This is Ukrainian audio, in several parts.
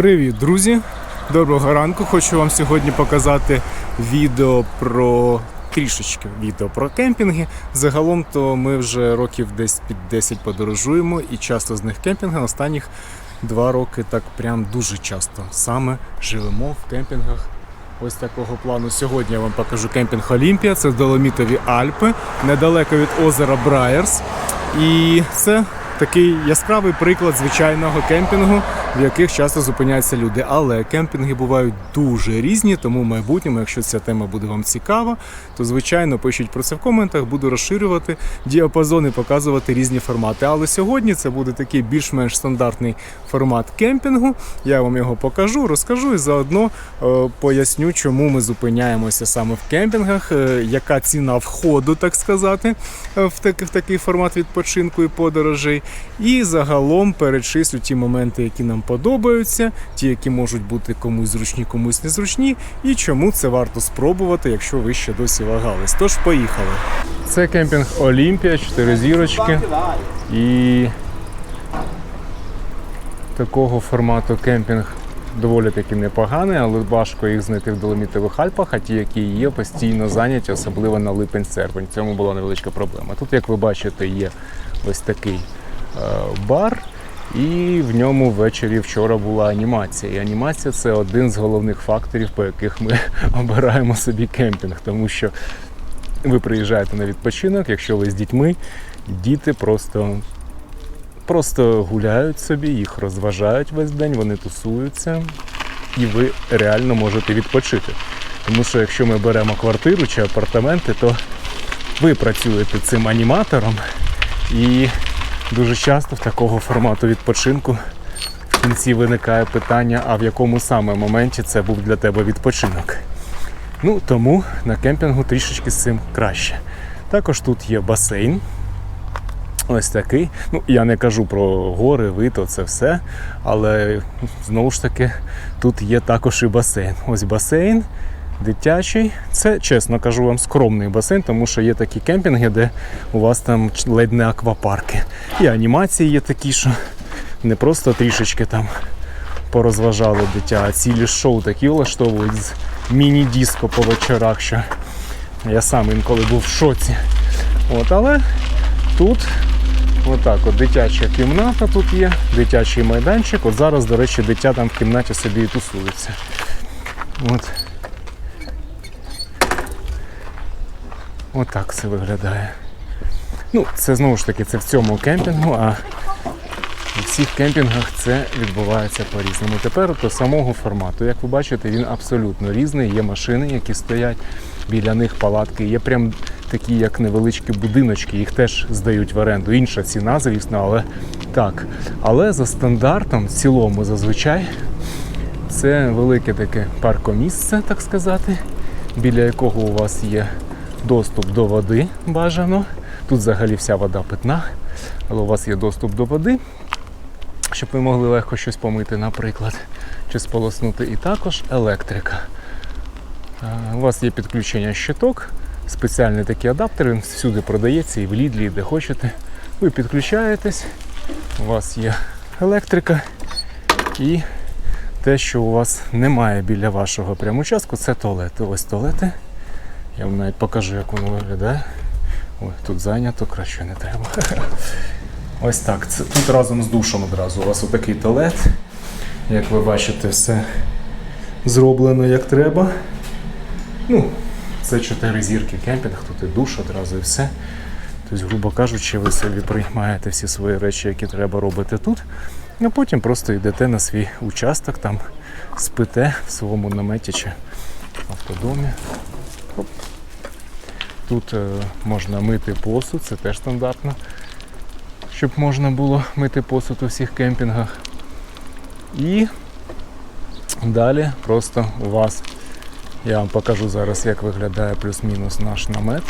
Привіт, друзі! Доброго ранку. Хочу вам сьогодні показати відео про трішечки відео про кемпінги. Загалом то ми вже років десь під 10 подорожуємо і часто з них кемпінги. Останніх два роки так прям дуже часто саме живемо в кемпінгах. Ось такого плану. Сьогодні я вам покажу кемпінг Олімпія. Це Доломітові Альпи, недалеко від озера Брайерс. І це такий яскравий приклад звичайного кемпінгу, в яких часто зупиняються люди. Але кемпінги бувають дуже різні, тому в майбутньому, якщо ця тема буде вам цікава, то звичайно пишіть про це в коментах, буду розширювати діапазон і показувати різні формати. Але сьогодні це буде такий більш-менш стандартний формат кемпінгу. Я вам його покажу, розкажу і заодно е, поясню, чому ми зупиняємося саме в кемпінгах, е, яка ціна входу, так сказати, е, в, так, в такий формат відпочинку і подорожей. І загалом перечислю ті моменти, які нам подобаються, ті, які можуть бути комусь зручні, комусь незручні, і чому це варто спробувати, якщо ви ще досі вагались. Тож поїхали. Це кемпінг Олімпія, 4 зірочки. І такого формату кемпінг доволі таки непоганий, але важко їх знайти в Доломітових Альпах, а ті, які є, постійно зайняті, особливо на липень-серпень. Цьому була невеличка проблема. Тут, як ви бачите, є ось такий бар. І в ньому ввечері вчора була анімація. І анімація це один з головних факторів, по яких ми обираємо собі кемпінг, тому що ви приїжджаєте на відпочинок, якщо ви з дітьми, діти просто, просто гуляють собі, їх розважають весь день, вони тусуються, і ви реально можете відпочити. Тому що якщо ми беремо квартиру чи апартаменти, то ви працюєте цим аніматором, і дуже часто в такого формату відпочинку в кінці виникає питання, а в якому саме моменті це був для тебе відпочинок. Ну тому на кемпінгу трішечки з цим краще. Також тут є басейн. Ось такий. Ну, я не кажу про гори, вито, це все. Але знову ж таки, тут є також і басейн. Ось басейн дитячий. Це, чесно кажу вам, скромний басейн, тому що є такі кемпінги, де у вас там ледь не аквапарки. І анімації є такі, що не просто трішечки там порозважали дитя, а цілі шоу такі влаштовують з міні-диско по вечорах, що я сам інколи був в шоці. От, але тут отак от дитяча кімната тут є, дитячий майданчик. От зараз, до речі, дитя там в кімнаті собі і тусується. От. Отак це виглядає. Ну, це знову ж таки це в цьому кемпінгу, а у всіх кемпінгах це відбувається по-різному. Тепер до самого формату, як ви бачите, він абсолютно різний. Є машини, які стоять, біля них палатки. Є прям такі, як невеличкі будиночки, їх теж здають в оренду. Інша ціна, звісно, але так. Але за стандартом, в цілому, зазвичай, це велике таке паркомісце, так сказати, біля якого у вас є доступ до води бажано. Тут взагалі вся вода питна, але у вас є доступ до води, щоб ви могли легко щось помити, наприклад, чи сполоснути. І також електрика. У вас є підключення щиток, спеціальний такий адаптер, він всюди продається і в лідлі, і де хочете. Ви підключаєтесь, у вас є електрика і те, що у вас немає біля вашого прямо участку, це туалети. Ось туалети. Я вам навіть покажу, як воно виглядає. Ой, тут зайнято, краще не треба. Ось так. Це тут разом з душем одразу. У вас отакий туалет. Як ви бачите, все зроблено як треба. Ну, це 4 зірки кемпінг, тут і душ одразу і все. Тобто, грубо кажучи, ви собі приймаєте всі свої речі, які треба робити тут, а потім просто йдете на свій участок, там спите в своєму наметі чи автодомі. Оп. Тут е, можна мити посуд, це теж стандартно, щоб можна було мити посуд у всіх кемпінгах. І далі просто у вас, я вам покажу зараз, як виглядає плюс-мінус наш намет.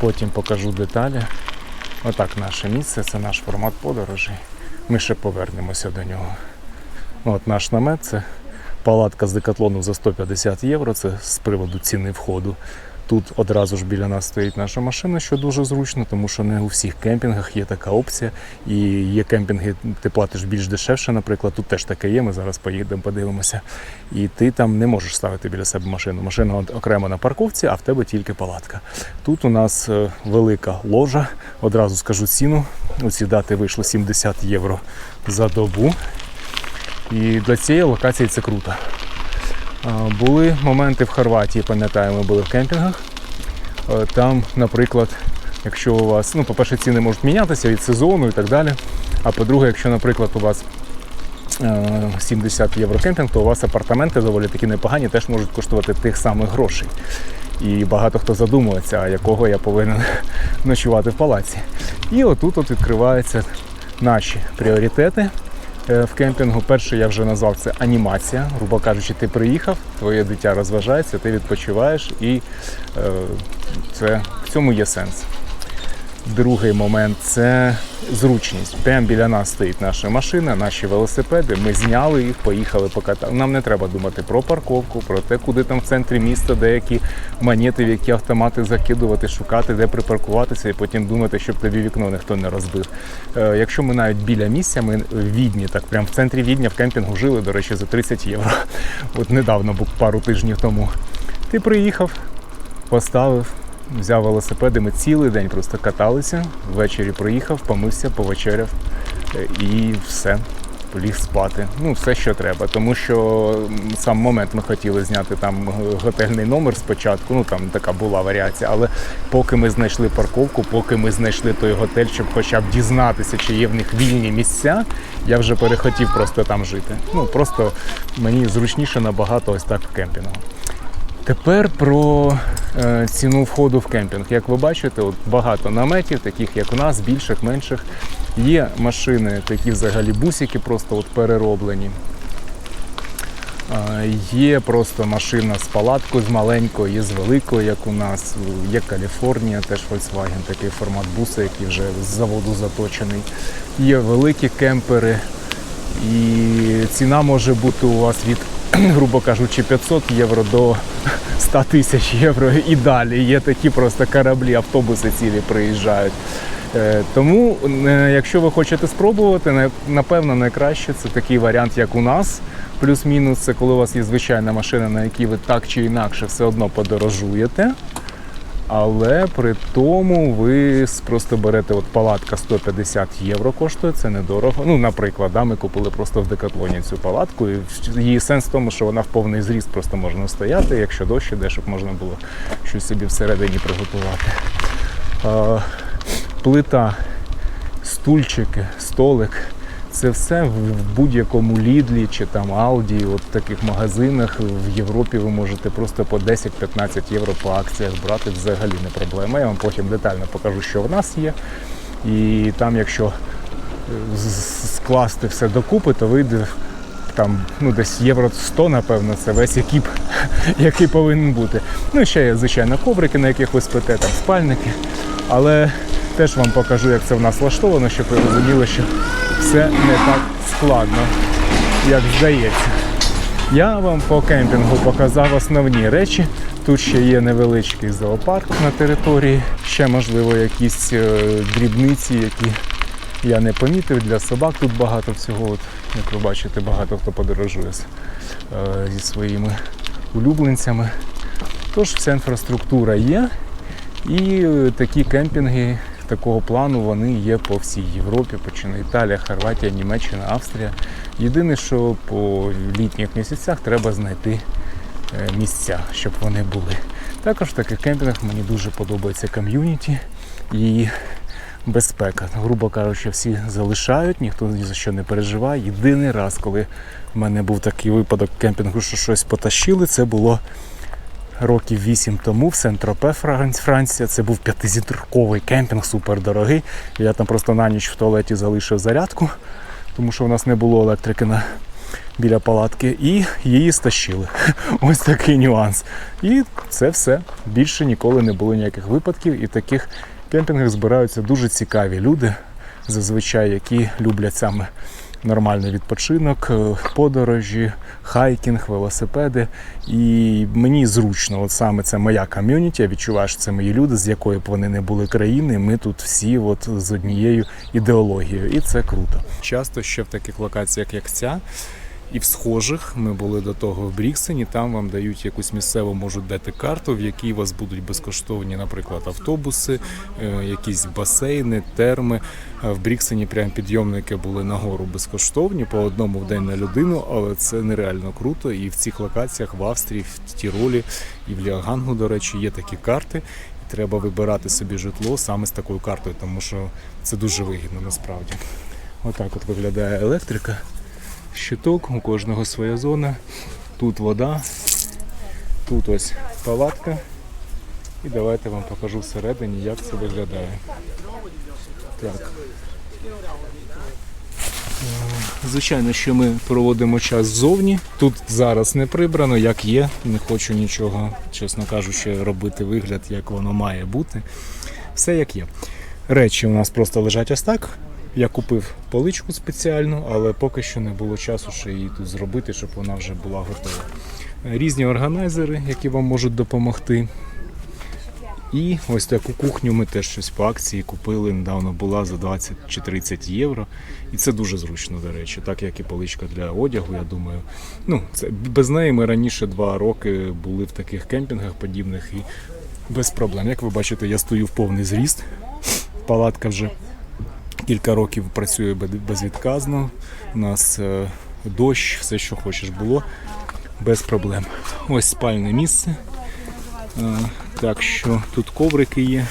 Потім покажу деталі. Отак наше місце, це наш формат подорожей. Ми ще повернемося до нього. От наш намет це палатка з декатлону за 150 євро. Це з приводу ціни входу. Тут одразу ж біля нас стоїть наша машина, що дуже зручно, тому що не у всіх кемпінгах є така опція. І є кемпінги, ти платиш більш дешевше, наприклад, тут теж таке є. Ми зараз поїдемо, подивимося. І ти там не можеш ставити біля себе машину. Машина окремо на парковці, а в тебе тільки палатка. Тут у нас е, велика ложа. Одразу скажу ціну. У ці дати вийшло 70 євро за добу. І для цієї локації це круто. Були моменти в Хорватії, пам'ятаю, ми були в кемпінгах. Там, наприклад, якщо у вас, ну, по-перше, ціни можуть мінятися від сезону і так далі. А по-друге, якщо, наприклад, у вас е, 70 євро кемпінг, то у вас апартаменти доволі такі непогані, теж можуть коштувати тих самих грошей. І багато хто задумується, а якого я повинен ночувати в палаці. І отут от відкриваються наші пріоритети в кемпінгу. Перший я вже назвав це анімація. Грубо кажучи, ти приїхав, твоє дитя розважається, ти відпочиваєш, і е, це, в цьому є сенс. Другий момент це зручність. Прямо біля нас стоїть наша машина, наші велосипеди. Ми зняли їх, поїхали покатати. Нам не треба думати про парковку, про те, куди там в центрі міста, деякі монети, в які автомати закидувати, шукати, де припаркуватися, і потім думати, щоб тобі вікно ніхто не розбив. Е, Якщо ми навіть біля місця, ми в Відні, так прямо в центрі Відня в кемпінгу жили, до речі, за 30 євро. От недавно, пару тижнів тому. Ти приїхав, поставив, взяв велосипеди, ми цілий день просто каталися. Ввечері приїхав, помився, повечеряв е, і все. Поліг спати. Ну, все, що треба. Тому що сам момент ми хотіли зняти там готельний номер спочатку. Ну там така була варіація. Але поки ми знайшли парковку, поки ми знайшли той готель, щоб хоча б дізнатися, чи є в них вільні місця, я вже перехотів просто там жити. Ну просто мені зручніше набагато ось так кемпінгу. Тепер про е, ціну входу в кемпінг. Як ви бачите, от багато наметів, таких як у нас, більших, менших. Є машини, такі взагалі бусики, просто от перероблені. Е, Є просто машина з палаткою, з маленькою, є з великою, як у нас. Є Каліфорнія, теж Volkswagen, такий формат буса, який вже з заводу заточений. Є великі кемпери, і ціна може бути у вас від, грубо кажучи, 500 євро до 100 тисяч євро і далі. Є такі просто кораблі, автобуси цілі приїжджають. Е, Тому, е, якщо ви хочете спробувати, напевно, найкраще це такий варіант, як у нас. Плюс-мінус, це коли у вас є звичайна машина, на якій ви так чи інакше все одно подорожуєте. Але при тому ви просто берете от палатка 150 євро коштує, це недорого. Ну, наприклад, да, ми купили просто в декатлоні цю палатку. І її сенс в тому, що вона в повний зріст просто можна стояти, якщо дощ іде, щоб можна було щось собі всередині приготувати. А, плита, стульчики, столик. Це все в будь-якому лідлі чи там Алді, от таких магазинах в Європі ви можете просто по 10-15 євро по акціях брати взагалі не проблема. Я вам потім детально покажу, що в нас є. І там, якщо е, скласти все докупи, то вийде там ну, десь євро 100, напевно, це весь екіп, який повинен бути. Ну, і ще є, звичайно, коврики, на яких ви спите, там спальники. Але теж вам покажу, як це в нас влаштовано, щоб ви розуміли, що все не так складно, як здається. Я вам по кемпінгу показав основні речі. Тут ще є невеличкий зоопарк на території, ще можливо якісь е, дрібниці, які я не помітив для собак. Тут багато всього. От, як ви бачите, багато хто подорожує з- е, зі своїми улюбленцями. Тож вся інфраструктура є. І е, такі кемпінги такого плану вони є по всій Європі, починає Італія, Хорватія, Німеччина, Австрія. Єдине, що по літніх місяцях треба знайти е, місця, щоб вони були. Також в таких кемпінгах мені дуже подобається ком'юніті і безпека. Грубо кажучи, всі залишають, ніхто ні за що не переживає. Єдиний раз, коли в мене був такий випадок кемпінгу, що щось потащили, це було років 8 тому в Сент-Тропе, Фран- Франція. Це був п'ятизірковий кемпінг, супердорогий. Я там просто на ніч в туалеті залишив зарядку, тому що у нас не було електрики на, біля палатки, і її стащили. Ось такий нюанс. І це все. Більше ніколи не було ніяких випадків. І в таких кемпінгах збираються дуже цікаві люди, зазвичай, які люблять саме нормальний відпочинок, е, подорожі, хайкінг, велосипеди. І мені зручно, от саме це моя ком'юніті. Я відчуваю, що це мої люди, з якої б вони не були країни. Ми тут всі от з однією ідеологією, і це круто. Часто ще в таких локаціях, як ця. І в схожих ми були до того в Бріксені. Там вам дають якусь місцеву, можуть дати карту, в якій у вас будуть безкоштовні, наприклад, автобуси, е, якісь басейни, терми. В Бріксені прям підйомники були нагору безкоштовні по одному в день на людину, але це нереально круто. І в цих локаціях в Австрії, в Тіролі і в Ліагангу, до речі, є такі карти. Треба вибирати собі житло саме з такою картою, тому що це дуже вигідно насправді. Отак от виглядає електрика щиток, у кожного своя зона. Тут вода, тут ось палатка. І давайте вам покажу всередині, як це виглядає. Так. Е, Звичайно, що ми проводимо час ззовні. Тут зараз не прибрано, як є. Не хочу нічого, чесно кажучи, робити вигляд, як воно має бути. Все як є. Речі у нас просто лежать ось так. Я купив поличку спеціальну, але поки що не було часу ще її тут зробити, щоб вона вже була готова. Різні органайзери, які вам можуть допомогти. І ось таку кухню ми теж щось по акції купили. Недавно була за 20 чи 30 євро. І це дуже зручно, до речі, так як і поличка для одягу, я думаю. Ну, це, без неї ми раніше два роки були в таких кемпінгах подібних і без проблем. Як ви бачите, я стою в повний зріст. Палатка вже кілька років працює безвідказно. У нас е, дощ, все, що хочеш було, без проблем. Ось спальне місце. Е, Так що тут коврики є.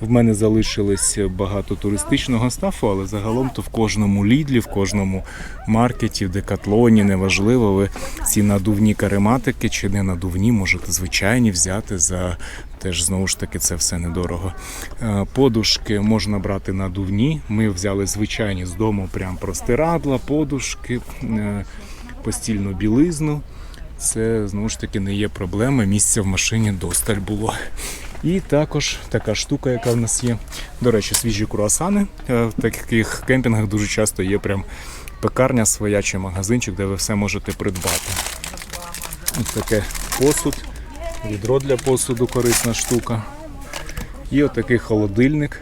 В мене залишилось багато туристичного стафу, але загалом то в кожному лідлі, в кожному маркеті, в декатлоні, неважливо, ви ці надувні карематики чи не надувні, можете звичайні взяти за теж знову ж таки це все недорого. Е, Подушки можна брати надувні. Ми взяли звичайні з дому, прям простирадла, подушки, е, постільну білизну. Це знову ж таки не є проблема. Місця в машині досталь було. І також така штука, яка в нас є. До речі, свіжі круасани. Е, В таких кемпінгах дуже часто є прям пекарня своя чи магазинчик, де ви все можете придбати. Ось таке посуд, відро для посуду, корисна штука. І отакий холодильник,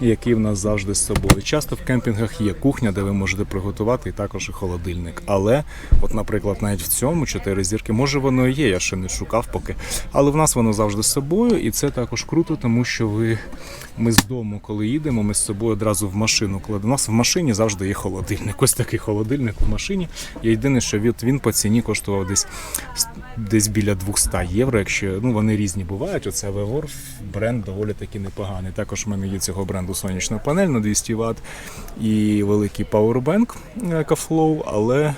який в нас завжди з собою. Часто в кемпінгах є кухня, де ви можете приготувати, і також і холодильник. Але, от, наприклад, навіть в цьому чотири зірки, може воно і є, я ще не шукав поки. Але в нас воно завжди з собою, і це також круто, тому що ви ми з дому, коли їдемо, ми з собою одразу в машину кладемо. У нас в машині завжди є холодильник. Ось такий холодильник в машині. І єдине, що він по ціні коштував десь десь біля 200 євро. Якщо ну вони різні бувають. Оце Вевор бренд доволі таки непоганий. Також в мене є цього бренду сонячна панель на 200 Вт і великий пауербенк EcoFlow, але.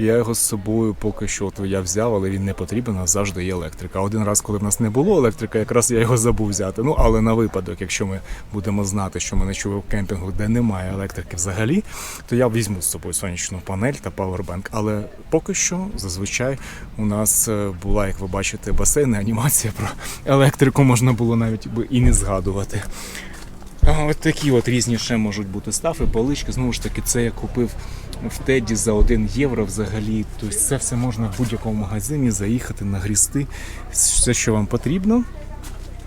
Я його з собою поки що от я взяв, але він не потрібен, нас завжди є електрика. Один раз, коли в нас не було електрика, якраз я його забув взяти. Ну але на випадок, якщо ми будемо знати, що ми ночуємо в кемпінгу, де немає електрики взагалі, то я візьму з собою сонячну панель та павербанк. Але поки що зазвичай у нас е, була, як ви бачите, басейн, і анімація про електрику можна було навіть і не згадувати. От такі от різні ще можуть бути стафи, полички. Знову ж таки, це я купив в Теді за 1 євро взагалі. Тобто це все можна в будь-якому магазині заїхати, нагрісти. Все, що вам потрібно.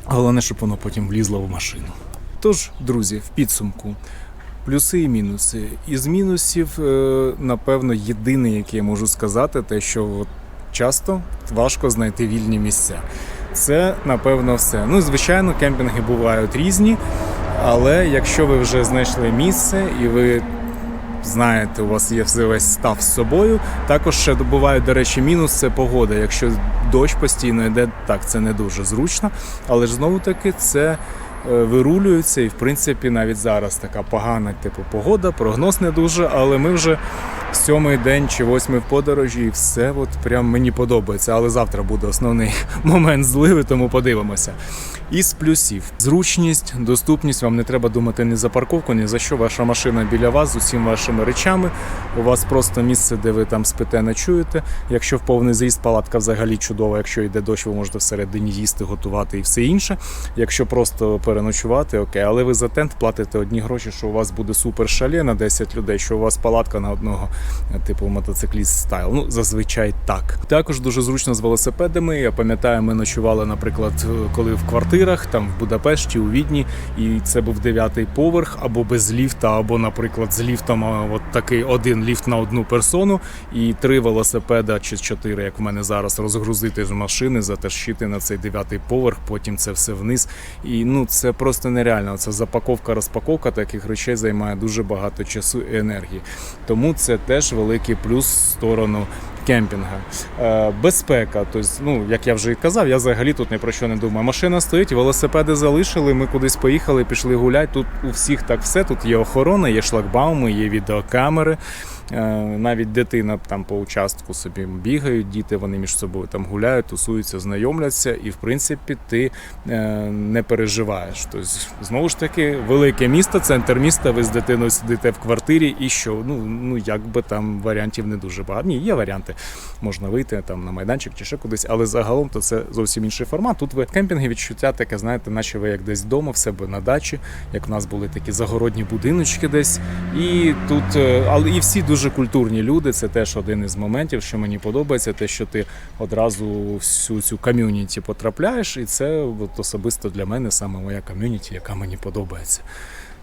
Головне, щоб воно потім влізло в машину. Тож, друзі, в підсумку. Плюси і мінуси. Із мінусів, е, напевно, єдине, яке я можу сказати, те, що от часто важко знайти вільні місця. Це, напевно, все. Ну, звичайно, кемпінги бувають різні, але якщо ви вже знайшли місце і ви знаєте, у вас є все- весь став з собою. Також ще буває, до речі, мінус це погода. Якщо дощ постійно йде, так це не дуже зручно. Але ж знову таки це е, вирулюється, і в принципі навіть зараз така погана типу погода, прогноз не дуже, але ми вже сьомий день чи восьмий в подорожі, і все от прям мені подобається. Але завтра буде основний момент зливи, тому подивимося. Із плюсів зручність, доступність. Вам не треба думати ні за парковку, ні за що. Ваша машина біля вас з усіма вашими речами. У вас просто місце, де ви там спите, ночуєте. Якщо в повний зріст, палатка взагалі чудова. Якщо йде дощ, ви можете всередині їсти, готувати і все інше. Якщо просто переночувати, окей, але ви за тент платите одні гроші, що у вас буде супер шале на 10 людей, що у вас палатка на одного, типу мотоцикліст стайл. Ну, зазвичай так. Також дуже зручно з велосипедами. Я пам'ятаю, ми ночували, наприклад, коли в квартирах, там в Будапешті, у Відні, і це був дев'ятий поверх, або без ліфта, або, наприклад, з ліфтом, от такий один ліфт на одну персону, і три велосипеда чи чотири, як в мене зараз, розгрузити з машини, затащити на цей дев'ятий поверх, потім це все вниз. І ну це просто нереально. Це запаковка, розпаковка таких речей займає дуже багато часу і енергії. Тому це теж великий плюс в сторону кемпінга. Е, безпека. Тобто, ну як я вже і казав, я взагалі тут ні про що не думаю. Машина стоїть, велосипеди залишили. Ми кудись поїхали, пішли гуляти. Тут у всіх так все. Тут є охорона, є шлагбауми, є відеокамери. Е, Навіть дитина там по участку собі бігають, діти вони між собою там гуляють, тусуються, знайомляться, і в принципі ти е, не переживаєш. Тобто, знову ж таки, велике місто, центр міста, ви з дитиною сидите в квартирі, і що? Ну, ну якби там варіантів не дуже багато. Ні, є варіанти. Можна вийти там на майданчик чи ще кудись, але загалом то це зовсім інший формат. Тут ви в кемпінгі відчуття таке, знаєте, наче ви як десь вдома, в себе на дачі, як в нас були такі загородні будиночки десь. І тут, е, але і всі дуже культурні люди. Це теж один із моментів, що мені подобається, те, що ти одразу всю цю ком'юніті потрапляєш, і це от особисто для мене саме моя ком'юніті, яка мені подобається.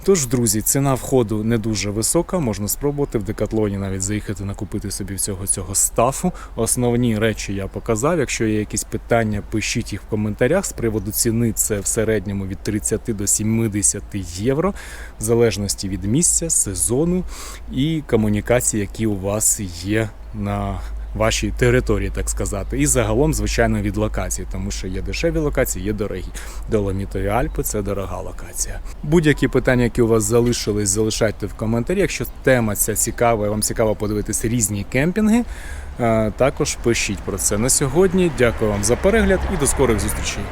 Тож, друзі, ціна входу не дуже висока, можна спробувати в декатлоні навіть заїхати накупити собі всього цього стафу. Основні речі я показав. Якщо є якісь питання, пишіть їх в коментарях. З приводу ціни це в середньому від 30 до 70 євро, в залежності від місця, сезону і комунікацій, які у вас є на вашій території, так сказати. І загалом, звичайно, від локації, тому що є дешеві локації, є дорогі. Доломітові Альпи це дорога локація. Будь-які питання, які у вас залишились, залишайте в коментарі. Якщо тема ця цікава, і вам цікаво подивитися різні кемпінги. е, Також пишіть про це на сьогодні. Дякую вам за перегляд і до скорих зустрічей.